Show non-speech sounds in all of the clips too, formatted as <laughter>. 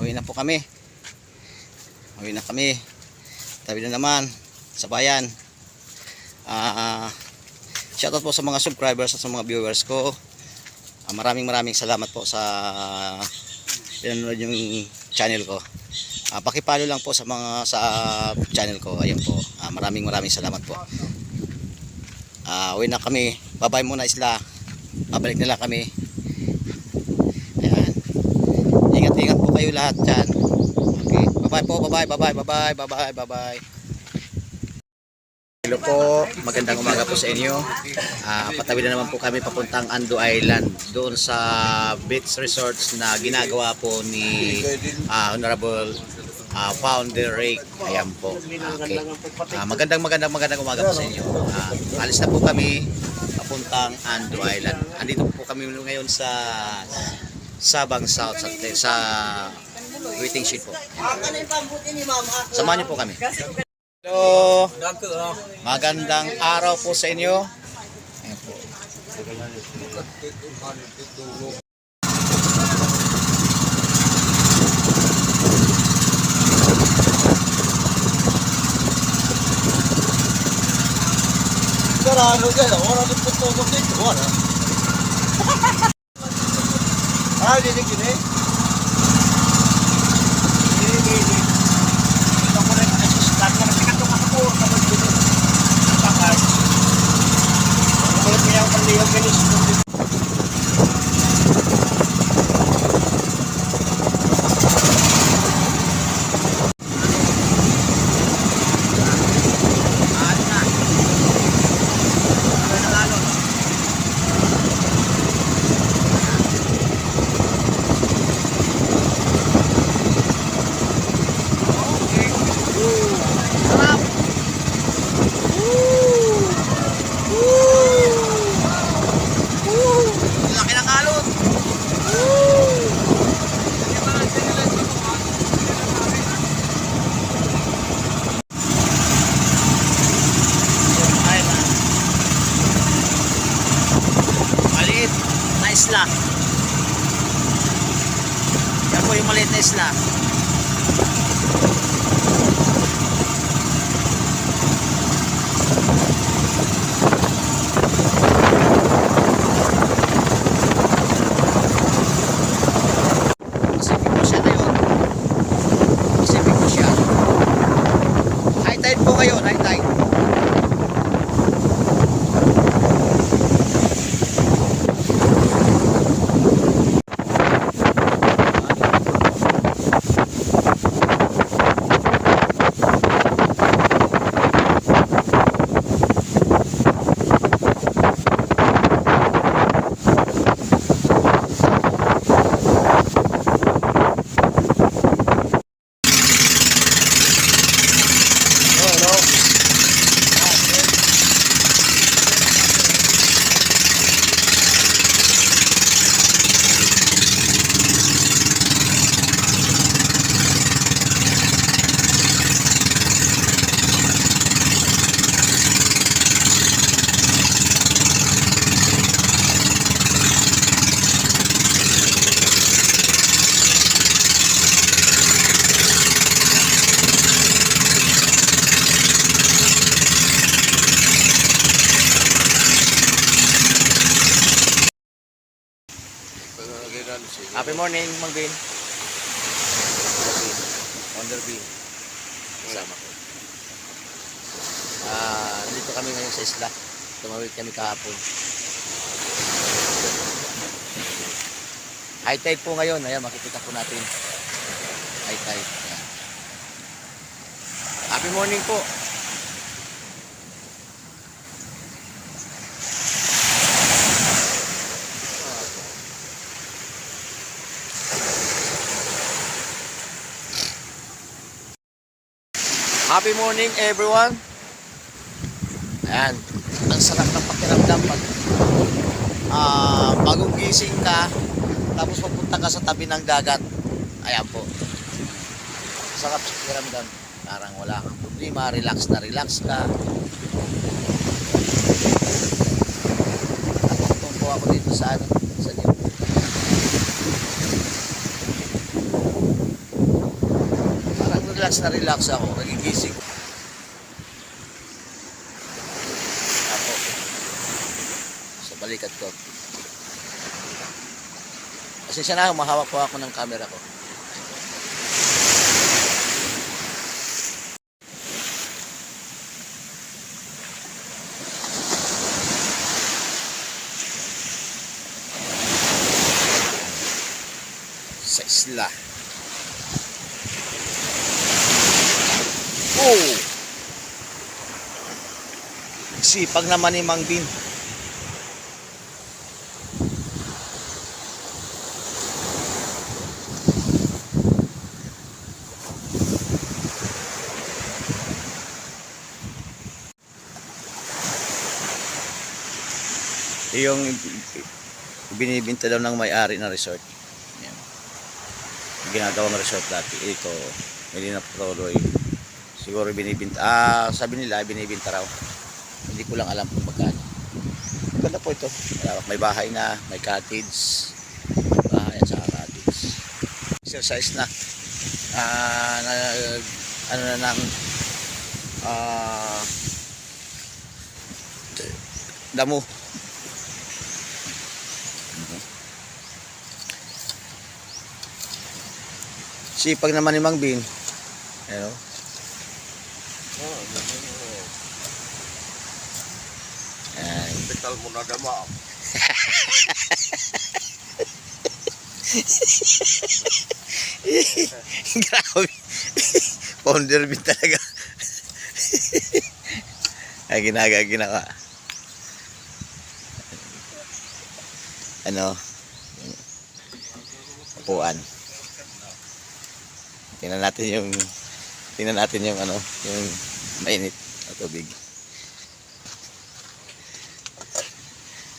Uwi na po kami. Uwi na kami. Tabi na naman sa bayan. Ah, shoutout po sa mga subscribers at sa mga viewers ko. Ah, maraming maraming salamat po sa pinanood yung channel ko. Ah, pakipalo lang po sa mga sa channel ko. Ayun po. Ah, maraming maraming salamat po. Ah, uwi na kami. Bye-bye muna isla. Babalik na lang kami. Ayan. Ingat-ingat po kayo lahat dyan. Okay. Bye-bye po. Bye-bye. Bye-bye. Bye-bye. Bye-bye. Bye-bye. Hello po. Magandang umaga po sa inyo. Ah, patawid na naman po kami papuntang Ando Island. Doon sa beach resorts na ginagawa po ni ah, Honorable ah, Founder Ray. Ayan po. Okay. Ah, magandang magandang magandang umaga po sa inyo. Ah, alis na po kami papuntang Ando Island. Andito po kami ngayon sa Sabang South sa, sa waiting sheet po. Samahan niyo po kami. Hello. Magandang araw po sa inyo. Ayan po. Caralho, cara, hora de puto não tem hora. Ah, ele que nem. Ini ini ini. Kita boleh kasih start karena kita tuh aku sama gitu. Pakai. Boleh punya pendiam ini seperti Laki ng alon. Maliit na isla. Yan po yung maliit na isla. Pacific po siya na yun. Pacific po siya. High tide po ngayon, high tide. Oh, no. Happy morning, Mang Bin. Wonder Bee. Kasama ko. Ah, nandito kami ngayon sa isla. Tumawid kami kahapon. High tide po ngayon. Ayan, makikita po natin. High tide. Happy morning po. Happy morning everyone. Ayan. Ang sarap ng pakiramdam pag ah bagong gising ka tapos pupunta ka sa tabi ng dagat. Ayan po. Sarap sa pakiramdam. Parang wala kang problema. Relax na relax ka. Nakatungtong po ako dito sa ano, sa relax na relax ako. Nagigising. Ako. Sa balikat ko. Kasi siya na, mahawak po ako ng camera ko. Sa isla. Oh! Sipag naman ni Mang Bin. Yung binibinta daw ng may-ari na resort. Yan. Ginagawang resort dati. Ito, Medina Proloy. Siguro binibinta. Ah, sabi nila binibinta raw. Hindi ko lang alam kung magkano. Ganda po ito. May bahay na, may cottage. Bahay at saka cottage. Exercise na. Ah, na, ano na ng ah, damo. Sipag naman ni Mang Bin. Ano? Ayan. Hospital mo na dama. <laughs> Grabe. Founder bin talaga. Ay, ginaga, ginawa. Ano? Upuan. Tingnan natin yung tingnan natin yung ano, yung mainit na tubig.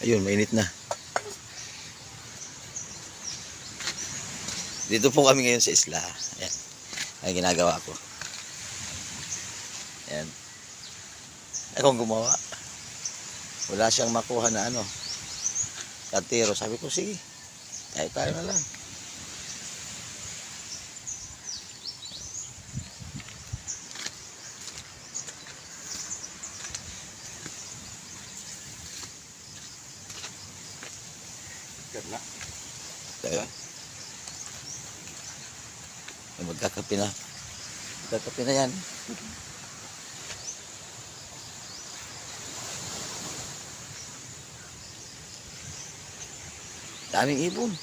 Ayun, mainit na. Dito po kami ngayon sa isla. Ayan. Ay ginagawa ko. Ayan. Akong gumawa. Wala siyang makuha na ano. Kantero. Sabi ko, sige. Tayo tayo na lang. Ganda. Tayo. Magkakape na. Magkakape na yan. Daming ibon.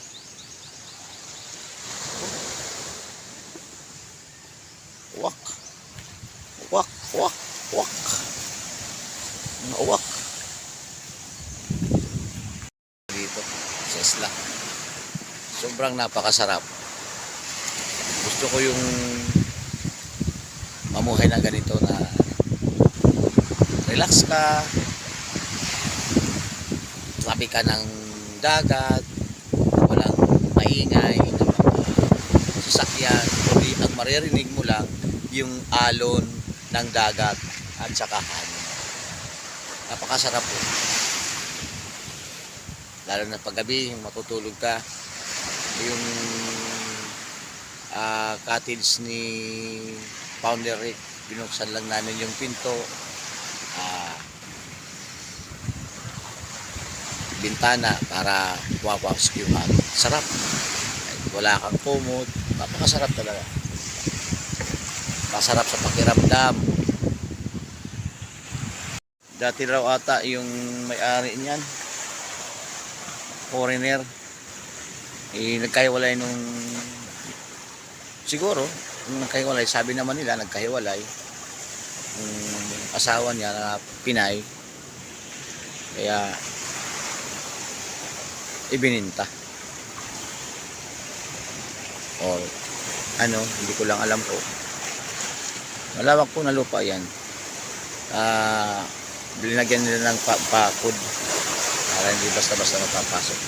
Wak. Wak, wak, wak. Mga wak. Dito, sa isla. Sobrang napakasarap. Gusto ko yung mamuhay na ganito na relax ka, tabi ka ng dagat, walang maingay ng mga sasakyan, kundi ang maririnig mo lang yung alon ng dagat at saka hangin. Napakasarap po. Lalo na paggabi, matutulog ka, yung ah, cottage ni Founder Rick, binuksan lang namin yung pinto, ah, bintana para puwapasok yung hangin. Sarap. Wala kang kumot. Napakasarap talaga. Masarap sa pakiramdam. Dati raw ata yung may-ari niyan. Foreigner. Eh, nagkahiwalay nung siguro, nung nagkahiwalay, sabi naman nila nagkahiwalay yung asawa niya na Pinay. Kaya ibininta. O ano, hindi ko lang alam po. Malawak po na lupa yan. Ah, binagyan nila ng pa pakod para hindi basta-basta mapapasok.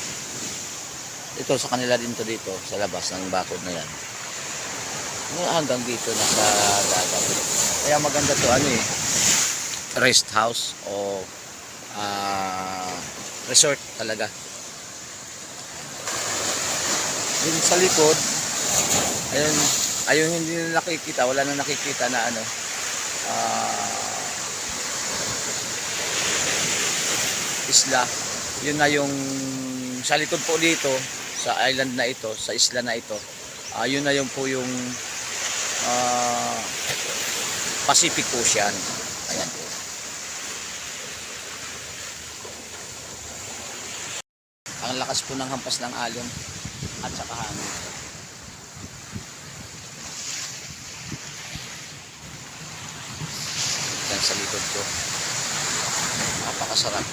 Ito sa kanila din to dito sa labas ng bakod na yan. Hanggang dito nasa dagat. Kaya maganda to ano eh rest house o ah, resort talaga. Din sa likod, ayun, ayun hindi na nakikita, wala na nakikita na ano, ah, isla. Yun na yung sa likod po dito, sa island na ito, sa isla na ito, yun na yung po yung ah, Pacific Ocean. Ayan po. Ang lakas po ng hampas ng alon at saka hangin. Yan sa likod ko. Napakasarap.